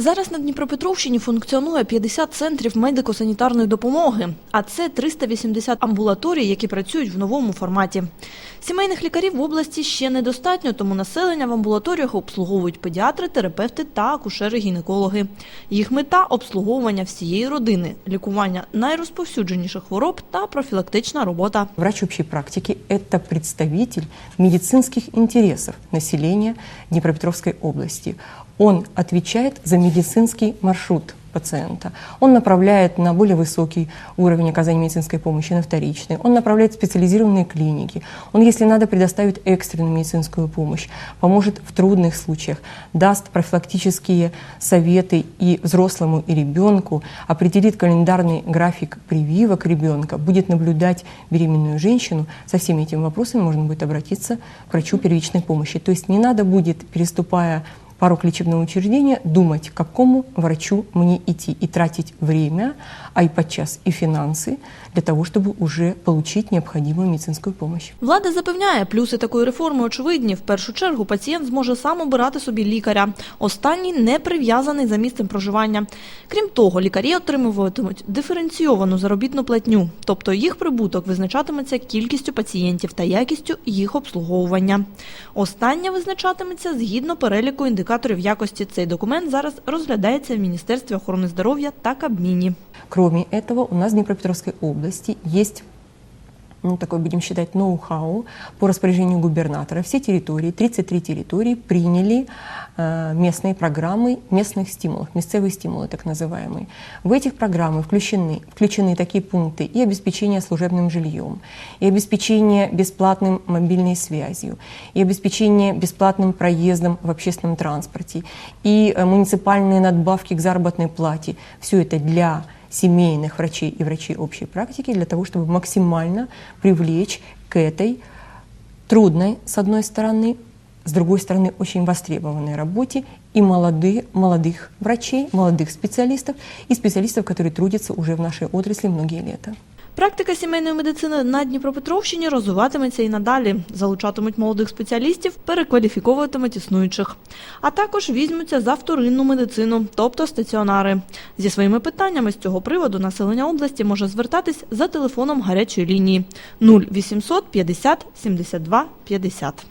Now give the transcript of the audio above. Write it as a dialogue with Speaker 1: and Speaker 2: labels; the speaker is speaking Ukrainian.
Speaker 1: Зараз на Дніпропетровщині функціонує 50 центрів медико-санітарної допомоги, а це 380 амбулаторій, які працюють в новому форматі. Сімейних лікарів в області ще недостатньо, тому населення в амбулаторіях обслуговують педіатри, терапевти та акушери-гінекологи. Їх мета – обслуговування всієї родини, лікування найрозповсюдженіших хвороб та профілактична робота.
Speaker 2: Врач общей практики – это представитель медицинских интересов населения Днепропетровской области. Он отвечает за медицинский маршрут пациента. Он направляет на более высокий уровень оказания медицинской помощи, на вторичный. Он направляет в специализированные клиники. Он, если надо, предоставит экстренную медицинскую помощь, поможет в трудных случаях, даст профилактические советы и взрослому, и ребенку, определит календарный график прививок ребенка, будет наблюдать беременную женщину. Со всеми этими вопросами можно будет обратиться к врачу первичной помощи. То есть не надо будет, переступая порог лечебного учреждения, думать, к какому врачу мне идти и тратить время, а и подчас и финансы для того, чтобы уже получить необходимую медицинскую помощь.
Speaker 1: Влада запевняє, плюси такої реформи очевидні. В першу чергу пацієнт зможе сам обирати собі лікаря. Останній не прив'язаний за місцем проживання. Крім того, лікарі отримуватимуть диференційовану заробітну платню, тобто їх прибуток визначатиметься кількістю пацієнтів та якістю їх обслуговування. Останнє визначатиметься згідно переліку індикаторів якості. Цей документ зараз розглядається в Міністерстві охорони здоров'я та Кабміні.
Speaker 2: Кроме этого, у нас в Днепропетровской области есть ну, такой, будем считать, ноу-хау по распоряжению губернатора. Все территории, 33 территории приняли местные программы местных стимулов, местцевые стимулы так называемые. В этих программы включены, включены такие пункты и обеспечение служебным жильем, и обеспечение бесплатным мобильной связью, и обеспечение бесплатным проездом в общественном транспорте, и э, муниципальные надбавки к заработной плате. Все это для семейных врачей и врачей общей практики для того, чтобы максимально привлечь к этой трудной, с одной стороны, с другой стороны, очень востребованной работе и молодые, молодых врачей, молодых специалистов и специалистов, которые трудятся уже в нашей отрасли многие лета.
Speaker 1: Практика сімейної медицини на Дніпропетровщині розвиватиметься і надалі. Залучатимуть молодих спеціалістів, перекваліфіковуватимуть існуючих. А також візьмуться за вторинну медицину, тобто стаціонари. Зі своїми питаннями з цього приводу населення області може звертатись за телефоном гарячої лінії 0800 50 72 50.